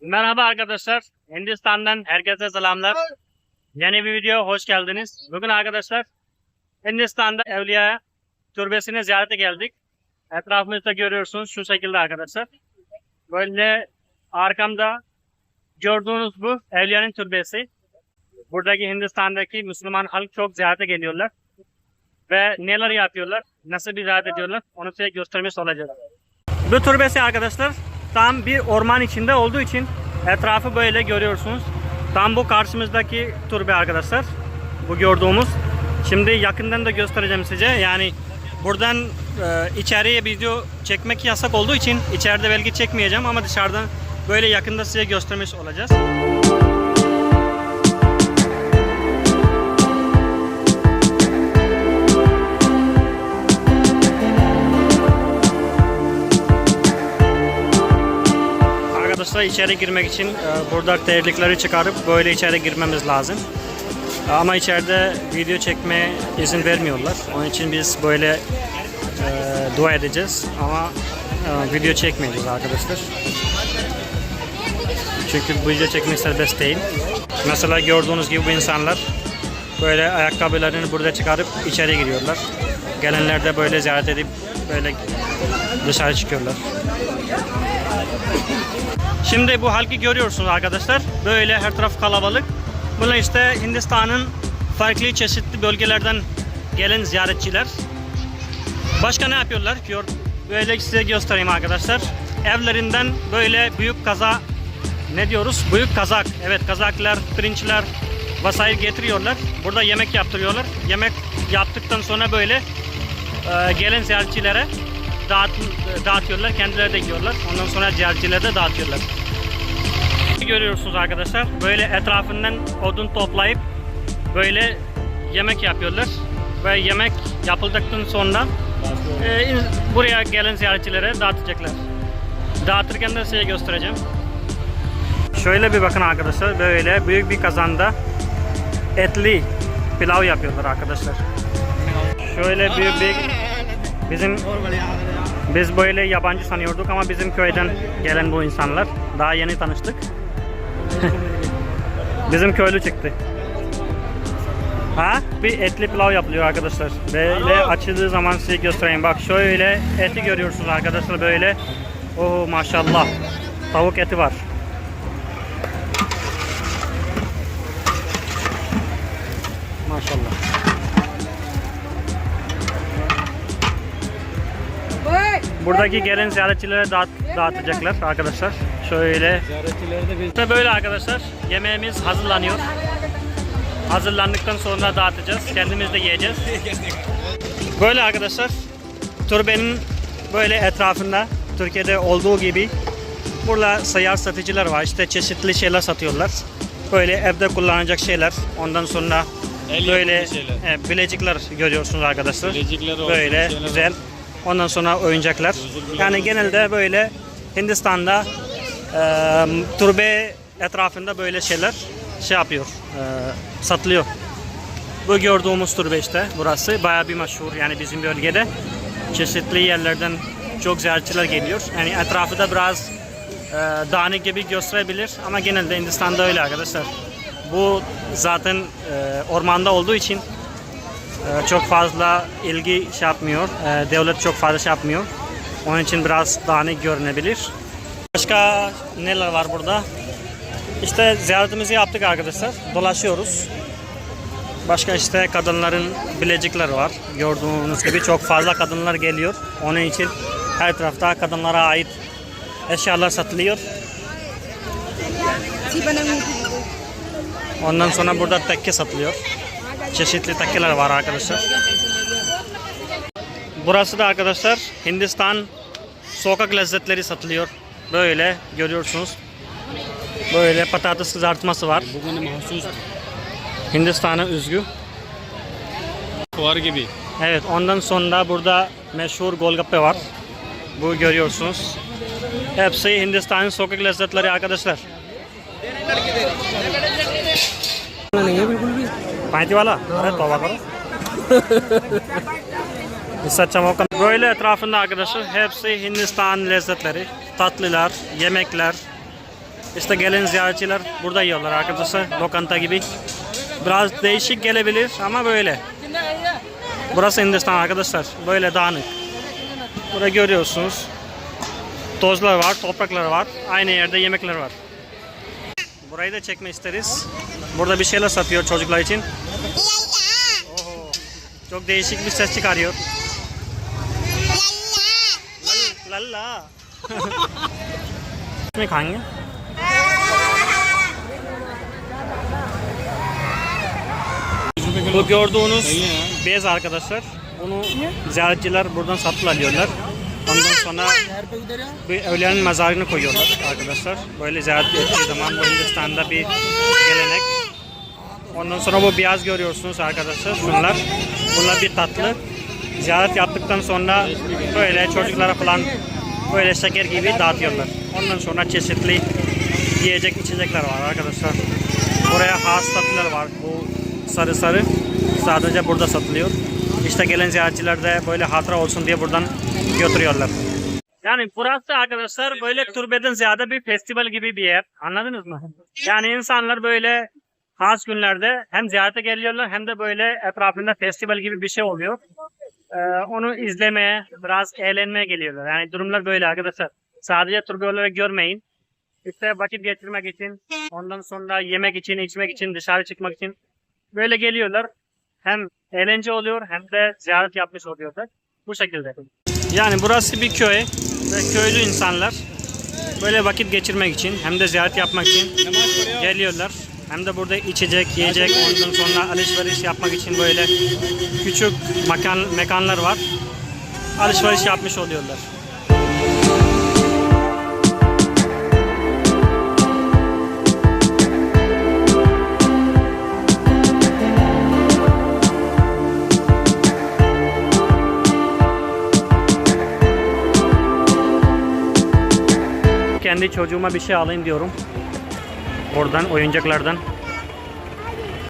Merhaba arkadaşlar. Hindistan'dan herkese selamlar. Yeni bir video hoş geldiniz. Bugün arkadaşlar Hindistan'da Evliya Türbesi'ne ziyarete geldik. Etrafımızda görüyorsunuz şu şekilde arkadaşlar. Böyle arkamda gördüğünüz bu Evliya'nın türbesi. Buradaki Hindistan'daki Müslüman halk çok ziyarete geliyorlar. Ve neler yapıyorlar, nasıl bir ziyaret ediyorlar onu size göstermiş olacağım. Bu türbesi arkadaşlar tam bir orman içinde olduğu için etrafı böyle görüyorsunuz. Tam bu karşımızdaki türbe arkadaşlar. Bu gördüğümüz. Şimdi yakından da göstereceğim size. Yani buradan e, içeriye video çekmek yasak olduğu için içeride belki çekmeyeceğim ama dışarıdan böyle yakında size göstermiş olacağız. Arkadaşlar içeri girmek için e, burada terlikleri çıkarıp böyle içeri girmemiz lazım. Ama içeride video çekmeye izin vermiyorlar. Onun için biz böyle e, dua edeceğiz ama e, video çekmeyeceğiz arkadaşlar. Çünkü video çekmek serbest değil. Mesela gördüğünüz gibi bu insanlar böyle ayakkabılarını burada çıkarıp içeri giriyorlar. Gelenler de böyle ziyaret edip böyle dışarı çıkıyorlar. Şimdi bu halkı görüyorsunuz arkadaşlar. Böyle her taraf kalabalık. Bunlar işte Hindistan'ın farklı çeşitli bölgelerden gelen ziyaretçiler. Başka ne yapıyorlar? Böyle size göstereyim arkadaşlar. Evlerinden böyle büyük kaza ne diyoruz? Büyük kazak. Evet kazaklar, pirinçler vesaire getiriyorlar. Burada yemek yaptırıyorlar. Yemek yaptıktan sonra böyle e, gelen ziyaretçilere dağıt, dağıtıyorlar. Kendileri de yiyorlar. Ondan sonra ziyaretçilere de dağıtıyorlar. Görüyorsunuz arkadaşlar. Böyle etrafından odun toplayıp böyle yemek yapıyorlar. Ve yemek yapıldıktan sonra e, buraya gelen ziyaretçilere dağıtacaklar. Dağıtırken de size göstereceğim. Şöyle bir bakın arkadaşlar. Böyle büyük bir kazanda etli pilav yapıyorlar arkadaşlar. Şöyle büyük bir bizim biz böyle yabancı sanıyorduk ama bizim köyden gelen bu insanlar. Daha yeni tanıştık. bizim köylü çıktı. Ha? Bir etli pilav yapılıyor arkadaşlar. Böyle açıldığı zaman size göstereyim. Bak şöyle eti görüyorsunuz arkadaşlar böyle. Oh maşallah. Tavuk eti var. Maşallah. Buradaki gelen ziyaretçilere dağıt, dağıtacaklar arkadaşlar. Şöyle. İşte böyle arkadaşlar. Yemeğimiz hazırlanıyor. Hazırlandıktan sonra dağıtacağız. Kendimiz de yiyeceğiz. Böyle arkadaşlar. Türbenin böyle etrafında Türkiye'de olduğu gibi burada sayar satıcılar var. İşte çeşitli şeyler satıyorlar. Böyle evde kullanacak şeyler. Ondan sonra El böyle e, bilezikler görüyorsunuz arkadaşlar. Bilezikler olsun, böyle güzel. Ondan sonra oyuncaklar. Yani genelde böyle Hindistan'da e, türbe etrafında böyle şeyler şey yapıyor, e, satılıyor. Bu gördüğümüz türbe işte burası bayağı bir meşhur yani bizim bölgede. Çeşitli yerlerden çok ziyaretçiler geliyor. Yani etrafı da biraz e, dağınık gibi gösterebilir ama genelde Hindistan'da öyle arkadaşlar. Bu zaten e, ormanda olduğu için çok fazla ilgi şey yapmıyor. E, devlet çok fazla şey yapmıyor. Onun için biraz dağınık görünebilir. Başka neler var burada? İşte ziyaretimizi yaptık arkadaşlar. Dolaşıyoruz. Başka işte kadınların bilezikleri var. Gördüğünüz gibi çok fazla kadınlar geliyor. Onun için her tarafta kadınlara ait eşyalar satılıyor. Ondan sonra burada tekke satılıyor. Çeşitli tekkeler var arkadaşlar. Burası da arkadaşlar Hindistan sokak lezzetleri satılıyor. Böyle görüyorsunuz. Böyle patates kızartması var. Bugün mahsus Hindistan'a özgü. fuar gibi. Evet ondan sonra burada meşhur golgappe var. Bu görüyorsunuz. Hepsi Hindistan'ın sokak lezzetleri arkadaşlar. पैंती वाला अरे तौबा करो इससे अच्छा मौका Böyle etrafında arkadaşlar hepsi Hindistan lezzetleri, tatlılar, yemekler, İşte gelen ziyaretçiler burada yiyorlar arkadaşlar. Lokanta gibi. Biraz değişik gelebilir ama böyle. Burası Hindistan arkadaşlar. Böyle dağınık. Burada görüyorsunuz. Tozlar var, topraklar var. Aynı yerde yemekler var. Burayı da çekme isteriz. Burada bir şeyler satıyor çocuklar için. Oho. Çok değişik bir ses çıkarıyor. Lalla. Ne kanka? Bu gördüğünüz bez arkadaşlar. Bunu ziyaretçiler buradan satın alıyorlar. Ondan sonra bir öğlenin mezarını koyuyorlar arkadaşlar. Böyle ziyaret ettiği zaman bu Hindistan'da bir gelenek. Ondan sonra bu beyaz görüyorsunuz arkadaşlar. Şunlar. Bunlar bir tatlı. Ziyaret yaptıktan sonra böyle çocuklara falan böyle şeker gibi dağıtıyorlar. Ondan sonra çeşitli yiyecek içecekler var arkadaşlar. Buraya has tatlılar var. Bu sarı sarı sadece burada satılıyor. İşte gelen ziyaretçiler de böyle hatıra olsun diye buradan götürüyorlar. Yani burası arkadaşlar böyle türbeden ziyade bir festival gibi bir yer. Anladınız mı? Yani insanlar böyle has günlerde hem ziyarete geliyorlar hem de böyle etrafında festival gibi bir şey oluyor. Ee, onu izlemeye, biraz eğlenmeye geliyorlar. Yani durumlar böyle arkadaşlar. Sadece türbe olarak görmeyin. İşte vakit geçirmek için, ondan sonra yemek için, içmek için, dışarı çıkmak için böyle geliyorlar. Hem eğlence oluyor hem de ziyaret yapmış oluyorlar. Bu şekilde. Yani burası bir köy ve köylü insanlar böyle vakit geçirmek için hem de ziyaret yapmak için geliyorlar. Hem de burada içecek, yiyecek, ondan sonra alışveriş yapmak için böyle küçük mekan, mekanlar var. Alışveriş yapmış oluyorlar. Kendi çocuğuma bir şey alayım diyorum. Oradan oyuncaklardan.